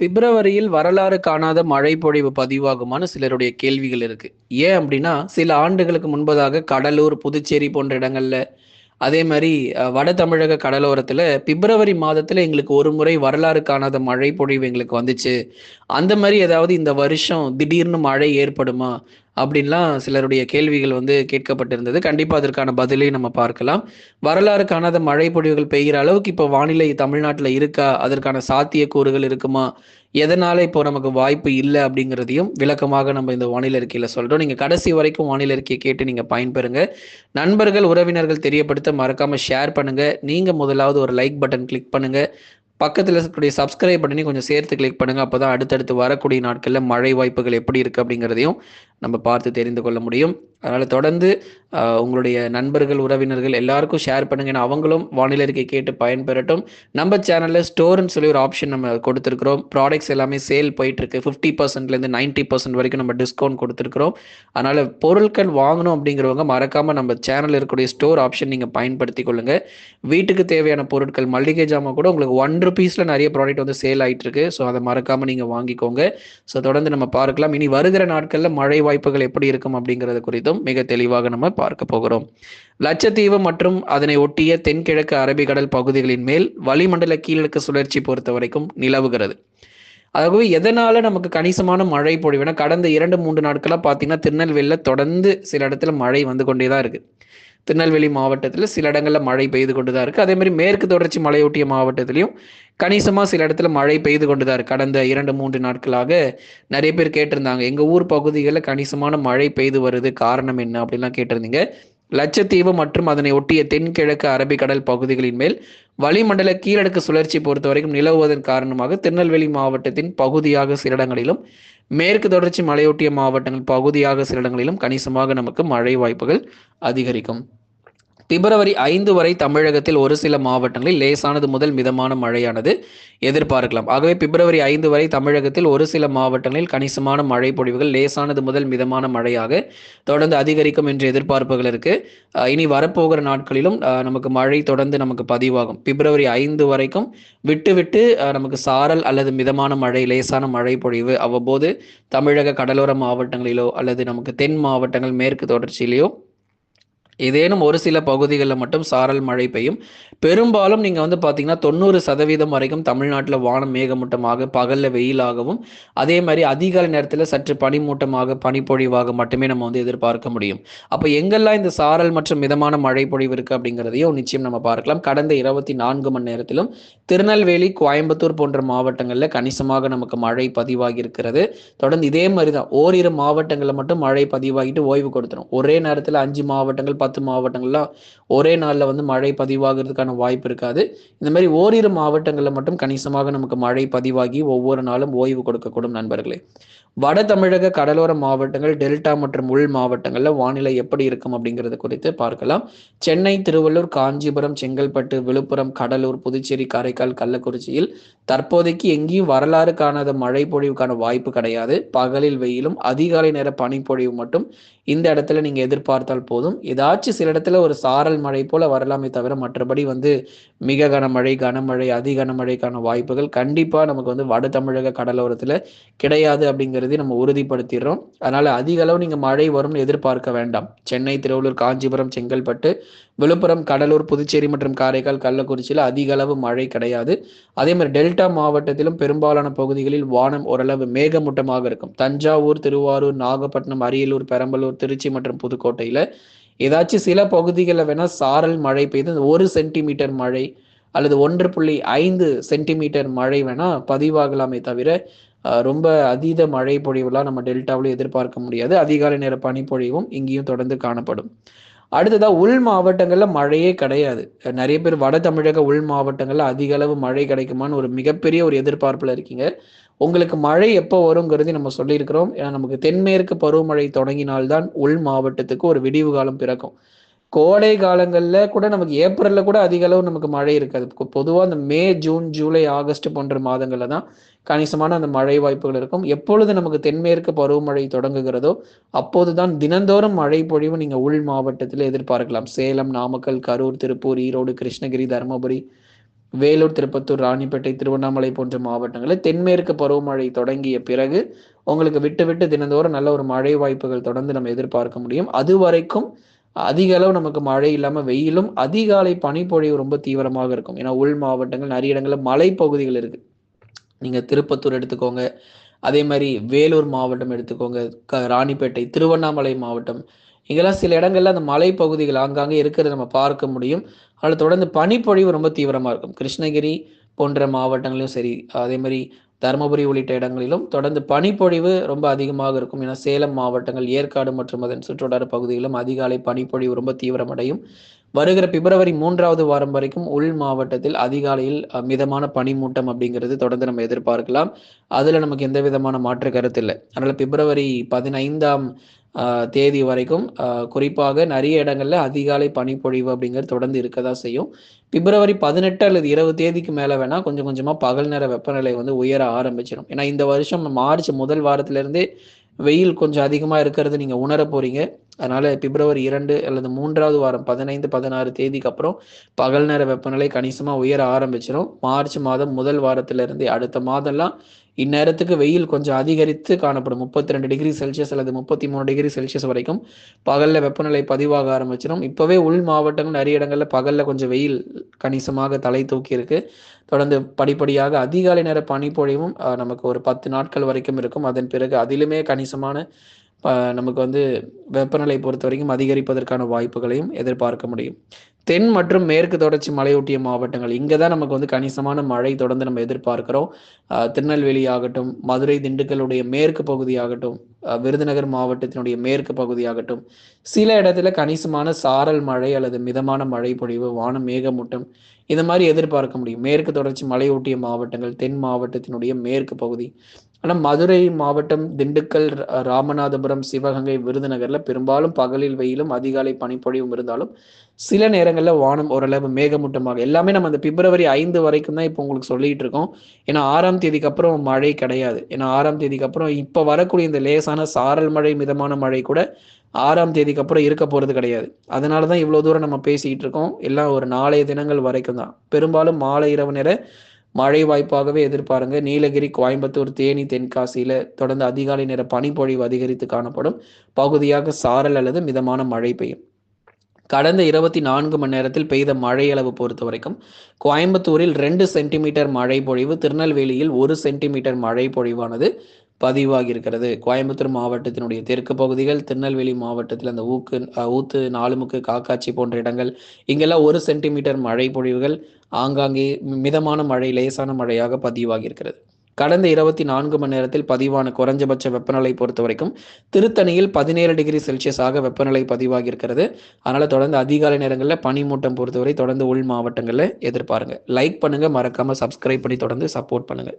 பிப்ரவரியில் வரலாறு காணாத மழை பொழிவு பதிவாகுமான்னு சிலருடைய கேள்விகள் இருக்கு. ஏன் அப்படின்னா சில ஆண்டுகளுக்கு முன்பதாக கடலூர் புதுச்சேரி போன்ற இடங்கள்ல அதே மாதிரி வட தமிழக கடலோரத்துல பிப்ரவரி மாதத்துல எங்களுக்கு ஒரு முறை வரலாறு காணாத மழை பொழிவு எங்களுக்கு வந்துச்சு. அந்த மாதிரி ஏதாவது இந்த வருஷம் திடீர்னு மழை ஏற்படுமா? அப்படின்லாம் சிலருடைய கேள்விகள் வந்து கேட்கப்பட்டிருந்தது. கண்டிப்பாக அதற்கான பதிலை நம்ம பார்க்கலாம். வரலாறு காணாத மழை பொழிவுகள் பெய்கிற அளவுக்கு இப்போ வானிலை தமிழ்நாட்டில் இருக்கா? அதற்கான சாத்தியக்கூறுகள் இருக்குமா? எதனால இப்போ நமக்கு வாய்ப்பு இல்லை அப்படிங்கிறதையும் விளக்கமாக நம்ம இந்த வானிலை அறிக்கையில் சொல்கிறோம் நீங்கள் கடைசி வரைக்கும் வானிலை அறிக்கையை கேட்டு நீங்கள் பயன்பெறுங்க. நண்பர்கள் உறவினர்கள் தெரியப்படுத்த மறக்காமல் ஷேர் பண்ணுங்கள் நீங்கள் முதலாவது ஒரு லைக் பட்டன் கிளிக் பண்ணுங்கள் பக்கத்தில் இருக்கக்கூடிய சப்ஸ்கிரைப் பண்ணி கொஞ்சம் சேர்த்து கிளிக் பண்ணுங்க. அப்பதான் அடுத்தடுத்து வரக்கூடிய நாட்களில் மழை வாய்ப்புகள் எப்படி இருக்குது அப்படிங்கிறதையும் நம்ம பார்த்து தெரிந்து கொள்ள முடியும். அதனால் தொடர்ந்து உங்களுடைய நண்பர்கள் உறவினர்கள் எல்லாருக்கும் ஷேர் பண்ணுங்க. ஏன்னா அவங்களும் வானிலை இருக்கை கேட்டு பயன்பெறட்டும். நம்ம சேனலில் ஸ்டோர்னு சொல்லி ஒரு ஆப்ஷன் நம்ம கொடுத்துருக்கிறோம். ப்ராடக்ட்ஸ் எல்லாமே சேல் போயிட்டு இருக்கு ஃபிஃப்டி பர்சன்ட்லேருந்து நைன்டி பர்சன்ட் வரைக்கும் நம்ம டிஸ்கவுண்ட் கொடுத்துருக்குறோம். அதனால் பொருட்கள் வாங்கணும் அப்படிங்கிறவங்க மறக்காமல் நம்ம சேனலில் இருக்கக்கூடிய ஸ்டோர் ஆப்ஷன் நீங்கள் பயன்படுத்தி கொள்ளுங்க. வீட்டுக்கு தேவையான பொருட்கள் மளிகை ஜாமான் கூட உங்களுக்கு ஒன் ருபீஸில் நிறைய ப்ராடக்ட் வந்து சேல் ஆயிட்டு இருக்கு ஸோ அதை மறக்காமல் நீங்கள் வாங்கிக்கோங்க. ஸோ தொடர்ந்து நம்ம பார்க்கலாம். இனி வருகிற நாட்களில் மழை வாய்ப்புகள் எப்படி இருக்கும் அப்படிங்கிறது குறித்தும் மிக தெளிவாக நம்ம பார்க்க போகிறோம். லட்சத்தீவு மற்றும் அதனை ஒட்டிய தென்கிழக்கு அரபிக்கடல் பகுதிகளின் மேல் வளிமண்டல கீழக்கு சுழற்சி பொறுத்த வரைக்கும் நிலவுகிறது. ஆகவே எதனால நமக்கு கணிசமான மழை பொழிவுனா கடந்த இரண்டு மூன்று நாட்களா பார்த்தீங்கன்னா திருநெல்வேலியில் தொடர்ந்து சில இடத்துல மழை வந்து கொண்டே தான் இருக்கு. திருநெல்வேலி மாவட்டத்தில் சில இடங்களில் மழை பெய்து கொண்டு தான் இருக்குது அதேமாதிரி மேற்கு தொடர்ச்சி மலையொட்டிய மாவட்டத்திலையும் கணிசமாக சில இடத்துல மழை பெய்து கொண்டு தான் இருக்குது கடந்த இரண்டு மூன்று நாட்களாக நிறைய பேர் கேட்டிருந்தாங்க. எங்கள் ஊர் பகுதிகளில் கணிசமான மழை பெய்து வருது. காரணம் என்ன அப்படின்லாம் கேட்டிருந்தீங்க. லட்சத்தீவு மற்றும் அதனை ஒட்டிய தென்கிழக்கு அரபிக்கடல் பகுதிகளின் மேல் வளிமண்டல கீழடுக்கு சுழற்சி பொறுத்த வரைக்கும் நிலவுவதன் காரணமாக திருநெல்வேலி மாவட்டத்தின் பகுதியாக சில இடங்களிலும் மேற்கு தொடர்ச்சி மலையொட்டிய மாவட்டங்கள் பகுதியாக சில இடங்களிலும் கணிசமாக நமக்கு மழை வாய்ப்புகள் அதிகரிக்கும். பிப்ரவரி ஐந்து வரை தமிழகத்தில் ஒரு சில மாவட்டங்களில் லேசானது முதல் மிதமான மழையானது எதிர்பார்க்கலாம். ஆகவே பிப்ரவரி ஐந்து வரை தமிழகத்தில் ஒரு சில மாவட்டங்களில் கணிசமான மழை பொழிவுகள் லேசானது முதல் மிதமான மழையாக தொடர்ந்து அதிகரிக்கும் என்று எதிர்பார்ப்புகள் இருக்கு. இனி வரப்போகிற நாட்களிலும் நமக்கு மழை தொடர்ந்து நமக்கு பதிவாகும். பிப்ரவரி ஐந்து வரைக்கும் விட்டு விட்டு நமக்கு சாரல் அல்லது மிதமான மழை லேசான மழை பொழிவு அவ்வப்போது தமிழக கடலோர மாவட்டங்களிலோ அல்லது நமக்கு தென் மாவட்டங்கள் மேற்கு தொடர்ச்சியிலேயோ ஏதேனும் ஒரு சில பகுதிகளில் மட்டும் சாரல் மழை பெய்யும். பெரும்பாலும் நீங்கள் வந்து பார்த்தீங்கன்னா தொண்ணூறு சதவீதம் வரைக்கும் தமிழ்நாட்டில் வானம் மேகமூட்டமாக பகலில் வெயிலாகவும் அதே மாதிரி அதிகாலை நேரத்தில் சற்று பனிமூட்டமாக பனிப்பொழிவாக மட்டுமே நம்ம வந்து எதிர்பார்க்க முடியும். அப்போ எங்கெல்லாம் இந்த சாரல் மற்றும் மிதமான மழை பொழிவு இருக்குது அப்படிங்கிறதையும் நிச்சயம் நம்ம பார்க்கலாம். கடந்த இருபத்தி நான்கு மணி நேரத்திலும் திருநெல்வேலி கோயம்புத்தூர் போன்ற மாவட்டங்களில் கணிசமாக நமக்கு மழை பதிவாகி இருக்கிறது தொடர்ந்து இதே மாதிரி தான் ஓரிரு மாவட்டங்களில் மட்டும் மழை பதிவாகிட்டு ஓய்வு கொடுத்துரும். ஒரே நேரத்தில் அஞ்சு மாவட்டங்கள் பத்து மாவட்டங்களில் ஒரே நாளில் வந்து மழை பதிவாகிறதுக்கான வாய்ப்பு இருக்காது. இந்த மாதிரி ஓரிரு மாவட்டங்களில் மட்டும் கணிசமாக நமக்கு மழை பதிவாகி ஒவ்வொரு நாளும் ஓய்வு கொடுக்கக்கூடும் நண்பர்களே. வட தமிழக கடலோர மாவட்டங்கள் டெல்டா மற்றும் உள் மாவட்டங்களில் வானிலை எப்படி இருக்கும் அப்படிங்கிறது குறித்து பார்க்கலாம். சென்னை திருவள்ளூர் காஞ்சிபுரம் செங்கல்பட்டு விழுப்புரம் கடலூர் புதுச்சேரி காரைக்கால் கள்ளக்குறிச்சியில் தற்போதைக்கு எங்கேயும் வரலாறு காணாத மழை பொழிவுக்கான வாய்ப்பு கிடையாது. பகலில் வெயிலும் அதிகாலை நேர பனிப்பொழிவு மட்டும் இந்த இடத்துல நீங்க எதிர்பார்த்தால் போதும். ஏதாச்சும் சில இடத்துல ஒரு சாரல் மழை போல வரலாமே தவிர மற்றபடி வந்து மிக கனமழை கனமழை அதி கனமழைக்கான வாய்ப்புகள் கண்டிப்பா நமக்கு வந்து வட தமிழக கடலோரத்துல கிடையாது அப்படிங்கிறதை நம்ம உறுதிப்படுத்திடுறோம். அதனால அதிக அளவு நீங்க மழை வரும்னு எதிர்பார்க்க வேண்டாம். சென்னை திருவள்ளூர் காஞ்சிபுரம் செங்கல்பட்டு விழுப்புரம் கடலூர் புதுச்சேரி மற்றும் காரைக்கால் கள்ளக்குறிச்சியில் அதிக அளவு மழை கிடையாது. அதே மாதிரி டெல்டா மாவட்டத்திலும் பெரும்பாலான பகுதிகளில் வானம் ஓரளவு மேகமூட்டமாக இருக்கும். தஞ்சாவூர் திருவாரூர் நாகப்பட்டினம் அரியலூர் பெரம்பலூர் திருச்சி மற்றும் புதுக்கோட்டையில ஏதாச்சும் சில பகுதிகளில் வேணால் சாரல் மழை பெய்து ஒரு சென்டிமீட்டர் மழை அல்லது ஒன்று புள்ளி ஐந்து சென்டிமீட்டர் மழை வேணால் பதிவாகலாமே தவிர ரொம்ப அதீத மழை பொழிவுலாம் நம்ம டெல்டாவில் எதிர்பார்க்க முடியாது. அதிகாலை நேர பனிப்பொழிவும் இங்கேயும் தொடர்ந்து காணப்படும். அடுத்ததாக உள் மாவட்டங்களில் மழையே கிடையாது. நிறைய பேர் வட தமிழக உள் மாவட்டங்களில் அதிக அளவு மழை கிடைக்குமான்னு ஒரு மிகப்பெரிய ஒரு எதிர்பார்ப்பில் இருக்கீங்க. உங்களுக்கு மழை எப்போ வருங்கிறது நம்ம சொல்லியிருக்கிறோம். ஏன்னா நமக்கு தென்மேற்கு பருவமழை தொடங்கினால்தான் உள் மாவட்டத்துக்கு ஒரு விடிவு காலம் பிறக்கும். கோடை காலங்களில் கூட நமக்கு ஏப்ரலில் கூட அதிக அளவு நமக்கு மழை இருக்காது. பொதுவாக அந்த மே ஜூன் ஜூலை ஆகஸ்ட் போன்ற மாதங்களில் தான் கணிசமான அந்த மழை வாய்ப்புகள் இருக்கும். எப்பொழுது நமக்கு தென்மேற்கு பருவமழை தொடங்குகிறதோ அப்போது தான் தினந்தோறும் மழை பொழிவு நீங்கள் உள் மாவட்டத்தில் எதிர்பார்க்கலாம். சேலம் நாமக்கல் கரூர் திருப்பூர் ஈரோடு கிருஷ்ணகிரி தருமபுரி வேலூர் திருப்பத்தூர் ராணிப்பேட்டை திருவண்ணாமலை போன்ற மாவட்டங்களில் தென்மேற்கு பருவமழை தொடங்கிய பிறகு உங்களுக்கு விட்டு விட்டு தினந்தோறும் நல்ல ஒரு மழை வாய்ப்புகள் தொடர்ந்து நம்ம எதிர்பார்க்க முடியும். அது வரைக்கும் அதிக அளவு நமக்கு மழை இல்லாமல் வெயிலும் அதிகாலை பனிப்பொழிவு ரொம்ப தீவிரமாக இருக்கும். ஏன்னா உள் மாவட்டங்கள் நிறைய இடங்களில் மலைப்பகுதிகள் இருக்கு. நீங்க திருப்பத்தூர் எடுத்துக்கோங்க. அதே மாதிரி வேலூர் மாவட்டம் எடுத்துக்கோங்க. க ராணிப்பேட்டை திருவண்ணாமலை மாவட்டம். இங்கெல்லாம் சில இடங்கள்ல அந்த மலைப்பகுதிகள் ஆங்காங்கே இருக்கிறத நம்ம பார்க்க முடியும். அதில் தொடர்ந்து பனிப்பொழிவு ரொம்ப தீவிரமா இருக்கும். கிருஷ்ணகிரி போன்ற மாவட்டங்களிலும் சரி அதே மாதிரி தருமபுரி உள்ளிட்ட இடங்களிலும் தொடர்ந்து பனிப்பொழிவு ரொம்ப அதிகமாக இருக்கும். ஏன்னா சேலம் மாவட்டங்கள் ஏற்காடு மற்றும் அதன் சுற்றுவட்டார பகுதிகளிலும் அதிகாலை பனிப்பொழிவு ரொம்ப தீவிரமடையும். வருகிற பிப்ரவரி மூன்றாவது வாரம் வரைக்கும் உள் மாவட்டத்தில் அதிகாலையில் மிதமான பனிமூட்டம் அப்படிங்கிறது தொடர்ந்து நம்ம எதிர்பார்க்கலாம். அதுல நமக்கு எந்த விதமான மாற்று கருத்து இல்லை. அதனால பிப்ரவரி பதினைந்தாம் தேதி வரைக்கும் குறிப்பாக நிறைய இடங்கள்ல அதிகாலை பனிப்பொழிவு அப்படிங்கிறது தொடர்ந்து இருக்கதா செய்யும். பிப்ரவரி பதினெட்டு அல்லது இருபது தேதிக்கு மேல வேணா கொஞ்சம் கொஞ்சமா பகல் நேர வெப்பநிலை வந்து உயர ஆரம்பிச்சிடும் ஏன்னா இந்த வருஷம் மார்ச் முதல் வாரத்திலிருந்தே வெயில் கொஞ்சம் அதிகமா இருக்கிறது நீங்க உணர போறீங்க. அதனால பிப்ரவரி இரண்டு அல்லது மூன்றாவது வாரம் பதினைந்து பதினாறு தேதிக்கு அப்புறம் பகல் நேர வெப்பநிலை கணிசமாக உயர ஆரம்பிச்சிடும் மார்ச் மாதம் முதல் வாரத்திலிருந்து அடுத்த மாதம்லாம் இந்நேரத்துக்கு வெயில் கொஞ்சம் அதிகரித்து காணப்படும். முப்பத்தி ரெண்டு டிகிரி செல்சியஸ் அல்லது முப்பத்தி மூணு டிகிரி செல்சியஸ் வரைக்கும் பகல்ல வெப்பநிலை பதிவாக ஆரம்பிச்சிடும் இப்பவே உள் மாவட்டங்கள் நிறைய இடங்கள்ல பகல்ல கொஞ்சம் வெயில் கணிசமாக தலை தூக்கி இருக்கு தொடர்ந்து படிப்படியாக அதிகாலை நேர பனிப்பொழிவும் நமக்கு ஒரு பத்து நாட்கள் வரைக்கும் இருக்கும். அதன் பிறகு அதிலுமே கணிசமான நமக்கு வந்து வெப்பநிலை பொறுத்த வரைக்கும் அதிகரிப்பதற்கான வாய்ப்புகளையும் எதிர்பார்க்க முடியும். தென் மற்றும் மேற்கு தொடர்ச்சி மலையொட்டிய மாவட்டங்கள் இங்கே தான் நமக்கு வந்து கணிசமான மழை தொடர்ந்து நம்ம எதிர்பார்க்கிறோம். திருநெல்வேலி ஆகட்டும் மதுரை திண்டுக்கல்லுடைய மேற்கு பகுதியாகட்டும் விருதுநகர் மாவட்டத்தினுடைய மேற்கு பகுதியாகட்டும் சில இடத்துல கணிசமான சாரல் மழை அல்லது மிதமான மழை பொழிவு வானம் மேகமூட்டம் இந்த மாதிரி எதிர்பார்க்க முடியும். மேற்கு தொடர்ச்சி மலையொட்டிய மாவட்டங்கள் தென் மாவட்டத்தினுடைய மேற்கு பகுதி. ஆனால் மதுரை மாவட்டம் திண்டுக்கல் ரா- ராமநாதபுரம் சிவகங்கை விருதுநகரில் பெரும்பாலும் பகலில் வெயிலும் அதிகாலை பனிப்பொழிவும் இருந்தாலும் சில நேரங்களில் வானம் ஓரளவு மேகமூட்டமாக. எல்லாமே நம்ம அந்த பிப்ரவரி ஐந்து வரைக்கும் தான் இப்போ உங்களுக்கு சொல்லிட்டு இருக்கோம். ஏன்னா ஆறாம் தேதிக்கு அப்புறம் மழை கிடையாது. ஏன்னா ஆறாம் தேதிக்கு அப்புறம் இப்போ வரக்கூடிய இந்த லேசான சாரல் மழை மிதமான மழை கூட ஆறாம் தேதிக்கு அப்புறம் இருக்க போகிறது கிடையாது. அதனால தான் இவ்வளோ தூரம் நம்ம பேசிக்கிட்டு இருக்கோம். எல்லாம் ஒரு நாளைய தினங்கள் வரைக்கும் தான். பெரும்பாலும் மாலை இரவு நேர மழை வாய்ப்பாகவே எதிர்பாருங்க. நீலகிரி கோயம்புத்தூர் தேனி தென்காசியில தொடர்ந்து அதிகாலை நேர பனிப்பொழிவு அதிகரித்து காணப்படும். பகுதியாக சாரல் அல்லது மிதமான மழை பெய்யும். கடந்த இருபத்தி நான்கு மணி நேரத்தில் பெய்த மழை அளவு பொறுத்த வரைக்கும் கோயம்புத்தூரில் ரெண்டு சென்டிமீட்டர் மழை பொழிவு திருநெல்வேலியில் ஒரு சென்டிமீட்டர் மழை பொழிவானது. பதிவாகியிருக்கிறது. கோயம்புத்தூர் மாவட்டத்தினுடைய தெற்கு பகுதிகள் திருநெல்வேலி மாவட்டத்தில் அந்த ஊக்கு ஊத்து நாலுமுக்கு காக்காட்சி போன்ற இடங்கள். இங்கெல்லாம் ஒரு சென்டிமீட்டர் மழை பொழிவுகள் ஆங்காங்கே மிதமான மழை லேசான மழையாக பதிவாகியிருக்கிறது. கடந்த இருபத்தி நான்கு மணி நேரத்தில் பதிவான குறைஞ்சபட்ச வெப்பநிலை பொறுத்த வரைக்கும் திருத்தணியில் பதினேழு டிகிரி செல்சியஸாக வெப்பநிலை பதிவாகி இருக்கிறது அதனால தொடர்ந்து அதிகாலை நேரங்களில் பனிமூட்டம் பொறுத்தவரை தொடர்ந்து உள் மாவட்டங்களில் எதிர்பாருங்க. லைக் பண்ணுங்க மறக்காம சப்ஸ்கிரைப் பண்ணி தொடர்ந்து சப்போர்ட் பண்ணுங்க.